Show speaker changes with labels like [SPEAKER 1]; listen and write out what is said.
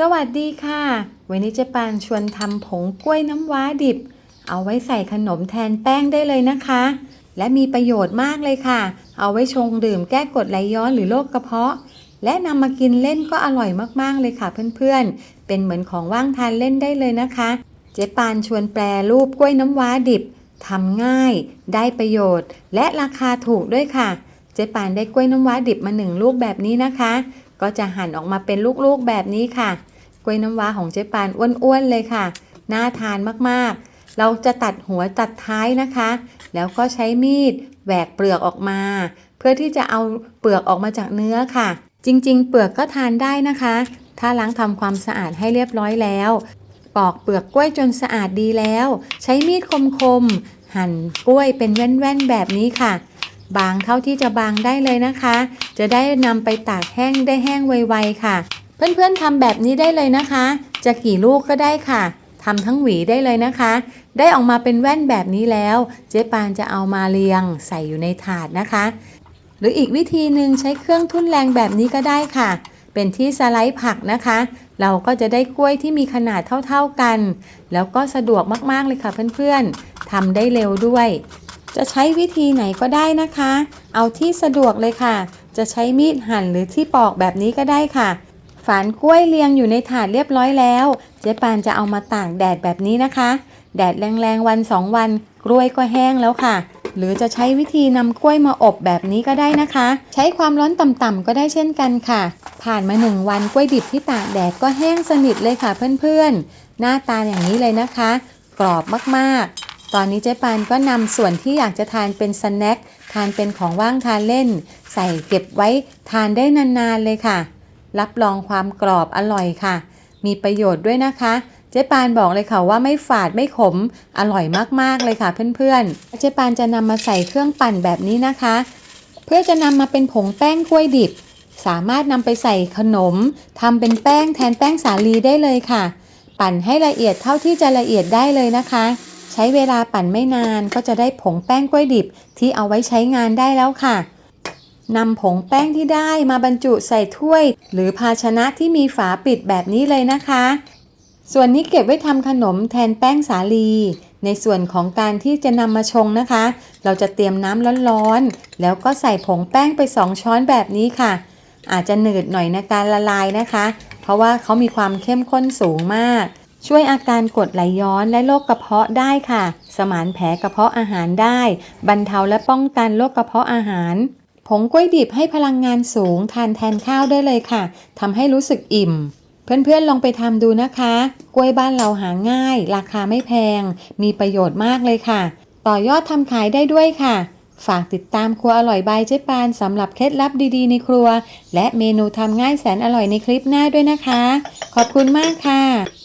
[SPEAKER 1] สวัสดีค่ะ วันนี้เจ๊ปานชวนทำผงกล้วยน้ำว้าดิบ เอาไว้ใส่ขนมแทนแป้งได้เลยนะคะ และมีประโยชน์มากเลยค่ะ เอาไว้ชงดื่มแก้กดไหลย้อนหรือโรคกระเพาะ และนำมากินเล่นก็อร่อยมากๆเลยค่ะเพื่อนๆ เป็นเหมือนของว่างทานเล่นได้เลยนะคะ เจ๊ปานชวนแปรรูปกล้วยน้ำว้าดิบทำง่าย ได้ประโยชน์ และราคาถูกด้วยค่ะ เจ๊ปานได้กล้วยน้ำว้าดิบมาหนึ่งลูกแบบนี้นะคะ ก็จะหั่นออกมาเป็นลูกๆแบบนี้ค่ะ กล้วยน้ำว้าของเจ๊ปานอ้วนๆเลยค่ะ น่าทานมากๆ เราจะตัดหัวตัดท้ายนะคะ แล้วก็ใช้มีดแหวกเปลือกออกมา เพื่อที่จะเอาเปลือกออกมาจากเนื้อค่ะ จริง ๆ เปลือกก็ทานได้นะคะ ถ้าล้างทำความสะอาดให้เรียบร้อยแล้วปอกเปลือกกล้วยจนสะอาดดีแล้ว ใช้มีดคมๆหั่นกล้วยเป็นแว่นๆแบบนี้ค่ะ บางเท่าที่จะบางได้เลยนะคะ จะได้นำไปตากแห้งได้แห้งไวๆค่ะ เพื่อนๆทำแบบนี้ได้เลยนะคะ จะกี่ลูกก็ได้ค่ะทำทั้งหวีได้เลยนะคะ ได้ออกมาเป็นแว่นแบบนี้แล้ว เจ๊ปานจะเอามาเรียงใส่อยู่ในถาดนะคะ หรืออีกวิธีหนึ่งใช้เครื่องทุ่นแรงแบบนี้ก็ได้ค่ะ เป็นที่สไลด์ผักนะคะ เราก็จะได้กล้วยที่มีขนาดเท่าๆกัน แล้วก็สะดวกมากๆเลยค่ะเพื่อนๆทำได้เร็วด้วย จะใช้วิธีไหนก็ได้นะคะ เอาที่สะดวกเลยค่ะ จะใช้มีดหั่นหรือที่ปอกแบบนี้ก็ได้ค่ะ ฝานกล้วยเรียงอยู่ในถาดเรียบร้อยแล้ว เจ๊ปานจะเอามาตากแดดแบบนี้นะคะ แดดแรงๆวันสองวัน กล้วยก็แห้งแล้วค่ะ หรือจะใช้วิธีนำกล้วยมาอบแบบนี้ก็ได้นะคะ ใช้ความร้อนต่ำๆก็ได้เช่นกันค่ะ ผ่านมาหนึ่งวันกล้วยดิบที่ตากแดดก็แห้งสนิทเลยค่ะเพื่อนๆ หน้าตาอย่างนี้เลยนะคะ กรอบมากๆ ตอนนี้เจ๊ปานก็นำส่วนที่อยากจะทานเป็นสแน็คทานเป็นของว่างทานเล่น ใส่เก็บไว้ทานได้นานๆเลยค่ะ รับรองความกรอบอร่อยค่ะ มีประโยชน์ด้วยนะคะเจ๊ปานบอกเลยค่ะว่าไม่ฝาดไม่ขมอร่อยมากๆเลยค่ะเพื่อนๆ เจ๊ปานจะนำมาใส่เครื่องปั่นแบบนี้นะคะ เพื่อจะนำมาเป็นผงแป้งกล้วยดิบ สามารถนำไปใส่ขนมทำเป็นแป้งแทนแป้งสาลีได้เลยค่ะ ปั่นให้ละเอียดเท่าที่จะละเอียดได้เลยนะคะ ใช้เวลาปั่นไม่นานก็จะได้ผงแป้งกล้วยดิบที่เอาไว้ใช้งานได้แล้วค่ะนำผงแป้งที่ได้มาบรรจุใส่ถ้วย หรือภาชนะที่มีฝาปิดแบบนี้เลยนะคะ ส่วนนี้เก็บไว้ทำขนมแทนแป้งสาลี ในส่วนของการที่จะนำมาชงนะคะ เราจะเตรียมน้ำร้อนๆ แล้วก็ใส่ผงแป้งไป 2 ช้อนแบบนี้ค่ะ อาจจะหนืดหน่อยในการละลายนะคะ เพราะว่าเขามีความเข้มข้นสูงมาก ช่วยอาการกดไหลย้อนและโรคกระเพาะได้ค่ะ สมานแผลกระเพาะอาหารได้ บรรเทาและป้องกันโรคกระเพาะอาหารผงกล้วยดิบให้พลังงานสูงทานแทนข้าวได้เลยค่ะทำให้รู้สึกอิ่ม เพื่อนๆลองไปทำดูนะคะ กล้วยบ้านเราหาง่าย ราคาไม่แพง มีประโยชน์มากเลยค่ะ ต่อยอดทำขายได้ด้วยค่ะ ฝากติดตามครัวอร่อยบายเจ๊ปานสำหรับเคล็ดลับดีๆในครัว และเมนูทำง่ายแสนอร่อยในคลิปหน้าด้วยนะคะ ขอบคุณมากค่ะ